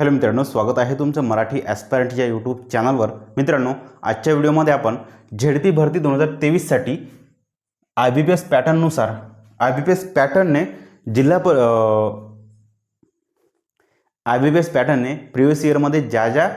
Hello मित्रांनो स्वागत आहे तुमचं मराठी ॲस्पायरंट या यूट्यूब चॅनलवर मित्रांनो आजच्या व्हिडिओमध्ये आपण झेडपी भरती दोन हजार तेवीससाठी आय बी पी एस पॅटर्ननुसार आय बी पी एस पॅटर्नने जिल्हा प I B P S previous previous इयरमध्ये ज्या ज्या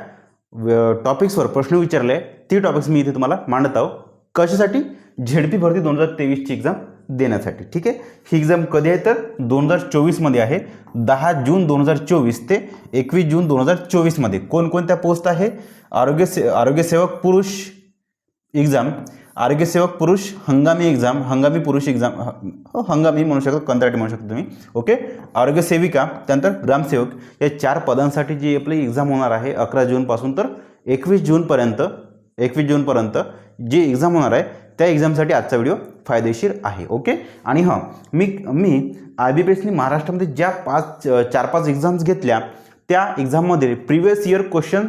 टॉपिक्सवर प्रश्न विचारले ती टॉपिक्स मी इथे तुम्हाला मांडत आहो. कशासाठी? झेडपी भरती दोन हजार तेवीसची एक्झाम देण्यासाठी. ठीक आहे? ही एक्झाम कधी आहे तर? दोन हजार चोवीसमध्ये आहे. दहा जून दोन हजार चोवीस ते एकवीस जून दोन हजार चोवीसमध्ये. कोणकोणत्या पोस्ट आहे? आरोग्य से आरोग्यसेवक पुरुष एक्झाम आरोग्यसेवक पुरुष हंगामी एक्झाम हंगामी पुरुष एक्झाम हो हंगामी म्हणू शकतो कंत्राटी म्हणू शकतो तुम्ही. ओके आरोग्यसेविका त्यानंतर ग्रामसेवक या चार पदांसाठी जी आपली एक्झाम होणार आहे अकरा जूनपासून तर एकवीस जूनपर्यंत एकवीस जूनपर्यंत जी एक्झाम होणार आहे त्या एक्झामसाठी आजचा व्हिडिओ फायदेशीर आहे ओके आणि हां मी मी आय बी पी एसनी महाराष्ट्रामध्ये ज्या पाच चार पाच एक्झाम्स घेतल्या त्या एक्झाममध्ये previous year question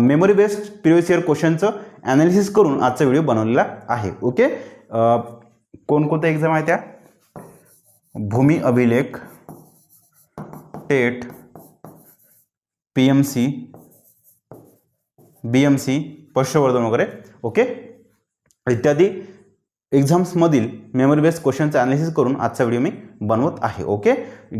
memory based previous year क्वेश्चनचं analysis करून आजचा व्हिडिओ बनवलेला आहे ओके कोणकोणत्या एक्झाम आहे त्या? भूमी अभिलेख TET P M C B M C पशुवर्धन वगैरे ओके इत्यादी एक्झाम्समधील मेमरी बेस्ड क्वेश्चनचं ॲनालिसिस करून आजचा व्हिडिओ मी बनवत आहे ओके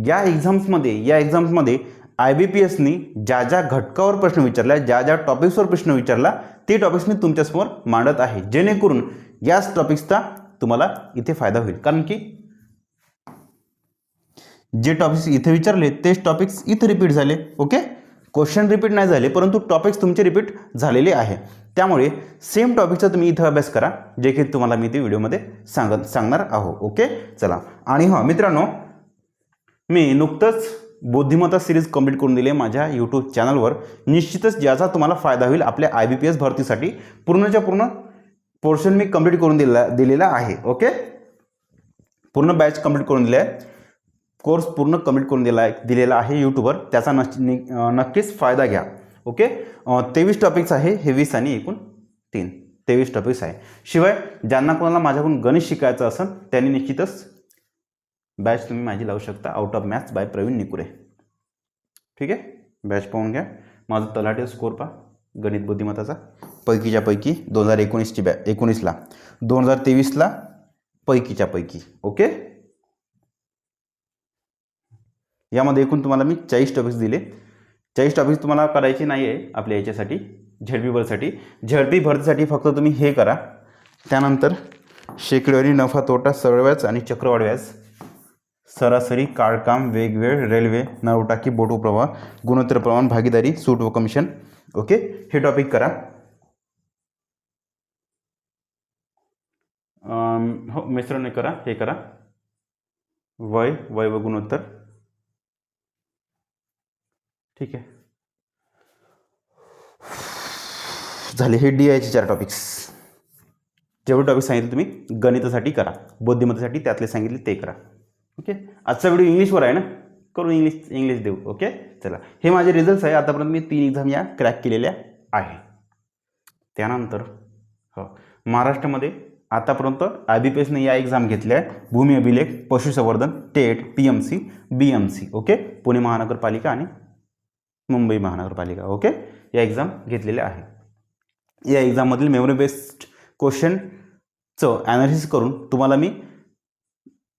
या एक्झाम्समध्ये या एक्झाम्समध्ये आय बी पी एसनी ज्या ज्या घटकावर प्रश्न विचारला ज्या ज्या टॉपिक्सवर प्रश्न विचारला ते टॉपिक्स मी तुमच्यासमोर मांडत आहे. जेणेकरून याच टॉपिक्सचा तुम्हाला इथे फायदा होईल. कारण की जे टॉपिक्स इथे विचारले तेच टॉपिक्स इथे रिपीट झाले ओके क्वेश्चन रिपीट नाही झाले परंतु टॉपिक्स तुमचे रिपीट झालेले आहे. त्यामुळे सेम टॉपिकचा तुम्ही इथं अभ्यास करा जे की तुम्हाला मी ते व्हिडिओमध्ये सांगत सांगणार आहो ओके? चला. आणि हां मित्रांनो मी नुकतंच बुद्धिमत्ता सिरीज कंप्लीट करून दिली आहे माझ्या यूट्यूब चॅनलवर. निश्चितच ज्याचा तुम्हाला फायदा होईल आपल्या आय बी पी एस भरतीसाठी पूर्णच्या पूर्ण पोर्शन मी कंप्लीट करून दिला दिलेला आहे ओके? पूर्ण बॅच कंप्लीट करून दिले आहे कोर्स पूर्ण कमिट करून दिला आहे दिलेला आहे यूट्यूबवर त्याचा नक्की नक्कीच फायदा घ्या. ओके तेवीस टॉपिक्स आहे हे वीस आणि एकूण तीन. तेवीस टॉपिक्स आहे. शिवाय ज्यांना कोणाला माझ्याकडून गणित शिकायचं असेल त्यांनी निश्चितच बॅच तुम्ही माझी लावू शकता. Out of maths by Pravin Nikure. ठीक आहे? बॅच पाहून घ्या. माझं तलाठी स्कोर पहा. गणित बुद्धिमत्ताचा. पैकीच्या पैकी दोन हजार एकोणीसची बॅ एकोणीसला. दोन हजार तेवीसला पैकीच्या पैकी. ओके यामध्ये एकूण तुम्हाला मी चाळीस टॉपिक्स दिले. चाळीस टॉपिक्स तुम्हाला करायचे नाही आहे आपल्या याच्यासाठी झेडपी भरतीसाठी झेडपी भरतीसाठी फक्त तुम्ही हे करा. त्यानंतर शेकडेवारी नफा तोटा सरळव्याज आणि चक्रवाढ व्याज सरासरी काळकाम वेगवेळ रेल्वे नवटाकी बोटो प्रवाह गुणोत्तर प्रमाण भागीदारी सूट व कमिशन. ओके? हे टॉपिक करा. हो मिश्रण करा हे करा. वय वय व गुणोत्तर. ठीक आहे. झाले हे डी आयचे चार टॉपिक्स जेवढे टॉपिक सांगितले तुम्ही गणितासाठी करा बुद्धिमत्तेसाठी त्यातले सांगितले ते करा. ओके? आजचा व्हिडिओ इंग्लिशवर आहे ना? करून इंग्लिश इंग्लिश देऊ ओके? चला. हे माझे रिझल्ट्स आहे. आतापर्यंत मी तीन एक्झाम या क्रॅक केलेल्या आहे. त्यानंतर हो. महाराष्ट्रामध्ये आतापर्यंत आय बी पी एसने या एक्झाम घेतल्या आहे भूमी अभिलेख पशुसंवर्धन TET P M C B M C okay? Pune महानगरपालिका आणि मुंबई महानगरपालिका. ओके या एक्झाम घेतलेल्या आहे या एक्झाममधील मेमरी बेस्ड क्वेश्चनचं ॲनालिसिस करून तुम्हाला मी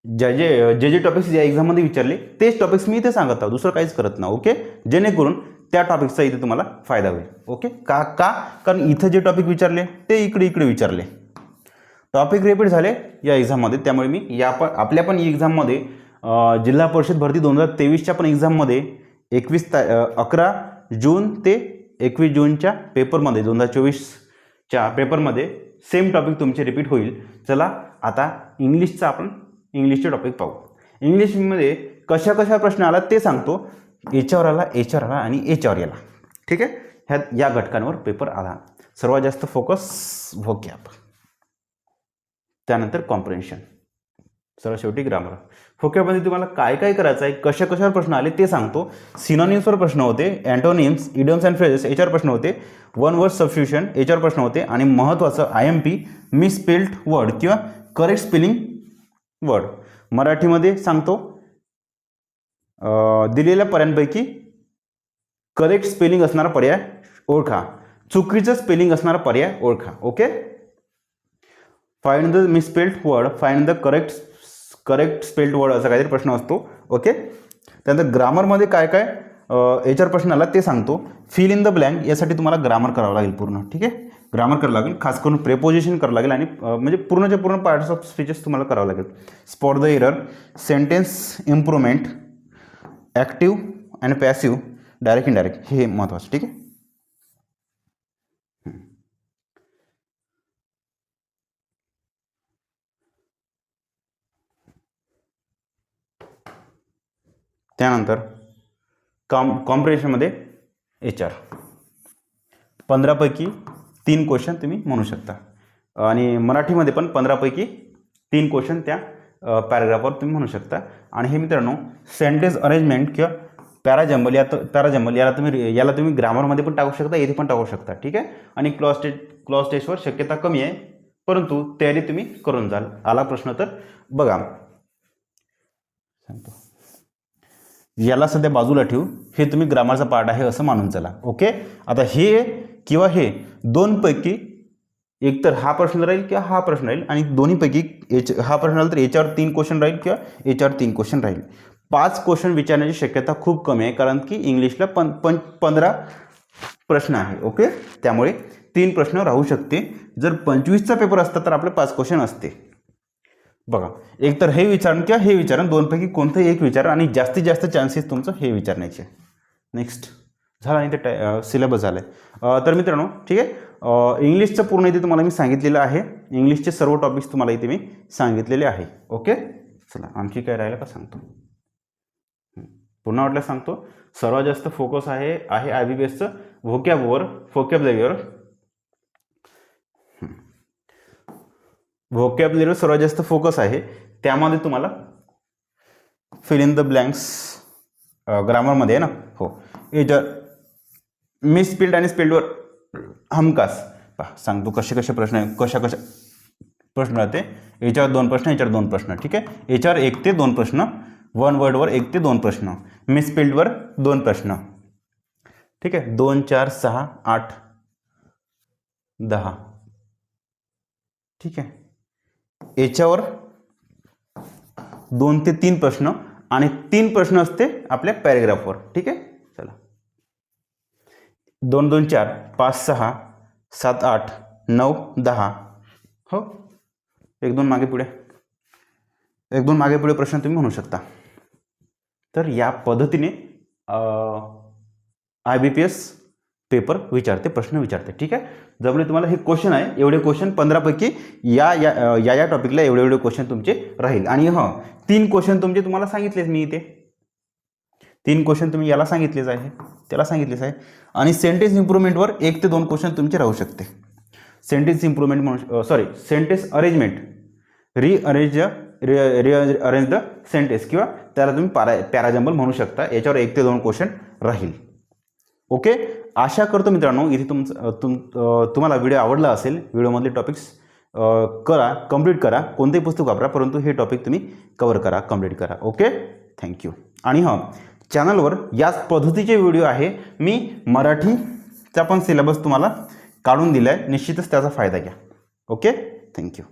ज्या जे जे जे टॉपिक्स या एक्झाममध्ये विचारले तेच टॉपिक्स मी इथे सांगत आहोत. दुसरं काहीच करत नाही. ओके जेणेकरून त्या टॉपिकचा इथे तुम्हाला फायदा होईल. ओके का का? कारण इथं जे टॉपिक विचारले ते इकडे इकडे विचारले. टॉपिक रिपीट झाले या एक्झाममध्ये त्यामुळे मी या पण आपल्या पण एक्झाममध्ये जिल्हा परिषद भरती दोन हजार तेवीसच्या पण एक्झाममध्ये एकवीस ता अकरा जून ते एकवीस जूनच्या पेपरमध्ये दोन हजार चोवीसच्या पेपरमध्ये सेम टॉपिक तुमचे रिपीट होईल. चला आता इंग्लिशचा आपण इंग्लिशचे टॉपिक पाहू. इंग्लिशमध्ये कशा कशा प्रश्न आला ते सांगतो. याच्यावर आला याच्यावर आला आणि याच्यावर याला. ठीक आहे? ह्या या घटकांवर पेपर आला. सर्वात जास्त फोकस व्होकॅप त्यानंतर कॉम्प्रिहेन्शन. सर्व शेवटी ग्रामर. फोक्यामध्ये तुम्हाला काय काय करायचं आहे कशा कशावर प्रश्न आले ते सांगतो. सिनॉनिम्सवर प्रश्न होते अँटोनिम्स इडियम्स अँड फ्रेजेस याच्यावर प्रश्न होते. वन वर्ड सबस्टिट्यूशन याच्यावर प्रश्न होते. आणि महत्त्वाचं I M P misspelled word किंवा करेक्ट स्पेलिंग वर्ड मराठीमध्ये सांगतो दिलेल्या पर्यांपैकी करेक्ट स्पेलिंग असणारा पर्याय ओळखा. चुकीचं स्पेलिंग असणारा पर्याय ओळखा. Okay find the misspelled word find the correct correct spelled word असा काहीतरी प्रश्न असतो. ओके त्यानंतर ग्रामरमध्ये काय काय? याच्यावर प्रश्न आला ते सांगतो. फिल इन द ब्लँक यासाठी तुम्हाला ग्रामर करावं लागेल पूर्ण. ठीक आहे? ग्रामर करावं लागेल. खास करून प्रेपोजिशन करावं लागेल आणि म्हणजे पूर्णच्या पूर्ण पार्ट्स ऑफ स्पीचेस तुम्हाला करावं लागेल. Spot the error sentence improvement active and passive direct indirect हे महत्त्वाचं ठीक आहे? त्यानंतर कॉम कॉम्प्रिहेशनमध्ये एच आर पंधरापैकी तीन क्वेश्चन तुम्ही म्हणू शकता. आणि मराठीमध्ये पण पंधरापैकी तीन क्वेश्चन त्या पॅराग्राफवर तुम्ही म्हणू शकता. आणि हे मित्रांनो सेंटेन्स अरेंजमेंट किंवा पॅराजंबल या पॅराजंबल याला तुम्ही याला तुम्ही ग्रामरमध्ये पण टाकू शकता येथे पण टाकू शकता. ठीक आहे? आणि क्लॉज टेस्ट क्लॉज टेस्टवर शक्यता कमी आहे परंतु तयारी तुम्ही करून जाल. आला प्रश्न तर बघा. सांगतो. याला सध्या बाजूला ठेवू. हे तुम्ही ग्रामरचा पार्ट आहे असं मानून चला. ओके आता हे किंवा हे दोनपैकी एकतर हा प्रश्न राहील किंवा हा प्रश्न राहील आणि दोन्हीपैकी एच हा प्रश्न राहील तर याच्यावर तीन क्वेश्चन राहील किंवा याच्यावर तीन क्वेश्चन राहील. पाच क्वेश्चन विचारण्याची शक्यता खूप कमी आहे कारण की इंग्लिशला पं पं पंधरा प्रश्न आहे. ओके त्यामुळे तीन प्रश्न राहू शकते. जर पंचवीसचा पेपर असता तर आपले पाच क्वेश्चन असते. बघा एक तर हे विचारण किंवा हे विचारण दोनपैकी कोणतंही एक विचार आणि जास्तीत जास्त चान्सेस तुमचं हे विचारण्याचे. नेक्स्ट झालं आणि ते टाय सिलेबस झालं आहे तर मित्रांनो ठीक आहे? इंग्लिशचं पूर्ण इथे तुम्हाला मी सांगितलेलं आहे. इंग्लिशचे सर्व टॉपिक्स तुम्हाला इथे मी सांगितलेले आहे. ओके चला आणखी काय राहिलं का सांगतो. पुन्हा वाटलं सांगतो. सर्वात जास्त फोकस आहे आहे आय बी बी एसचं व्होकॅबवर फोकॅब व्होकॅबलरीवर व्होकॅबलरीवर सर्वात जास्त फोकस आहे. त्यामध्ये तुम्हाला फिल इन द ब्लँक्स ग्रामरमध्ये आहे ना? हो. याच्या मिस स्पिल्ड आणि स्पिल्डवर हमखास. पहा सांगतो कसे कसे प्रश्न आहे कशा कशा प्रश्न राहते याच्यावर दोन प्रश्न याच्यावर दोन प्रश्न ठीक आहे? याच्यावर एक ते दोन प्रश्न वन वर्डवर एक ते दोन प्रश्न मिस स्पिल्डवर दोन प्रश्न ठीक आहे? दोन चार सहा आठ दहा ठीक आहे? याच्यावर दोन ते तीन प्रश्न आणि तीन प्रश्न असते आपल्या पॅरेग्राफवर. ठीक आहे? चला. दोन दोन चार पाच सहा सात आठ नऊ दहा. हो? एक दोन मागे पुढे. एक दोन मागे पुढे प्रश्न तुम्ही म्हणू शकता. तर या पद्धतीने I B P S paper विचारते प्रश्न विचारते ठीक आहे? जमले म्हणजे तुम्हाला हे क्वेश्चन आहे एवढे क्वेश्चन पंधरापैकी या या या या टॉपिकला एवढे एवढे क्वेश्चन तुमचे राहील. आणि हां तीन क्वेश्चन तुमचे तुम्हाला सांगितलेच मी इथे. तीन क्वेश्चन तुम्ही याला सांगितलेच आहे. त्याला सांगितलेच आहे. आणि सेंटेन्स इम्प्रूव्हमेंटवर एक ते दोन क्वेश्चन तुमचे राहू शकते. सेंटेन्स इम्प्रुव्हमेंट म्हणू sorry sentence arrangement rearrange rearrange the sentence किंवा त्याला तुम्ही पॅरा पॅराजम्बल म्हणू शकता. याच्यावर एक ते दोन क्वेश्चन राहील. ओके? आशा करतो मित्रांनो इथे तुमचं तुम तुम्हाला व्हिडिओ आवडला असेल व्हिडिओमधले टॉपिक्स करा कंप्लीट करा. कोणतेही पुस्तक वापरा परंतु हे टॉपिक तुम्ही कवर करा कंप्लीट करा. ओके? थँक्यू आणि हां चॅनलवर याच पद्धतीचे व्हिडिओ आहे. मी मराठीचा पण सिलेबस तुम्हाला काढून दिला आहे निश्चितच त्याचा फायदा घ्या. ओके? थँक्यू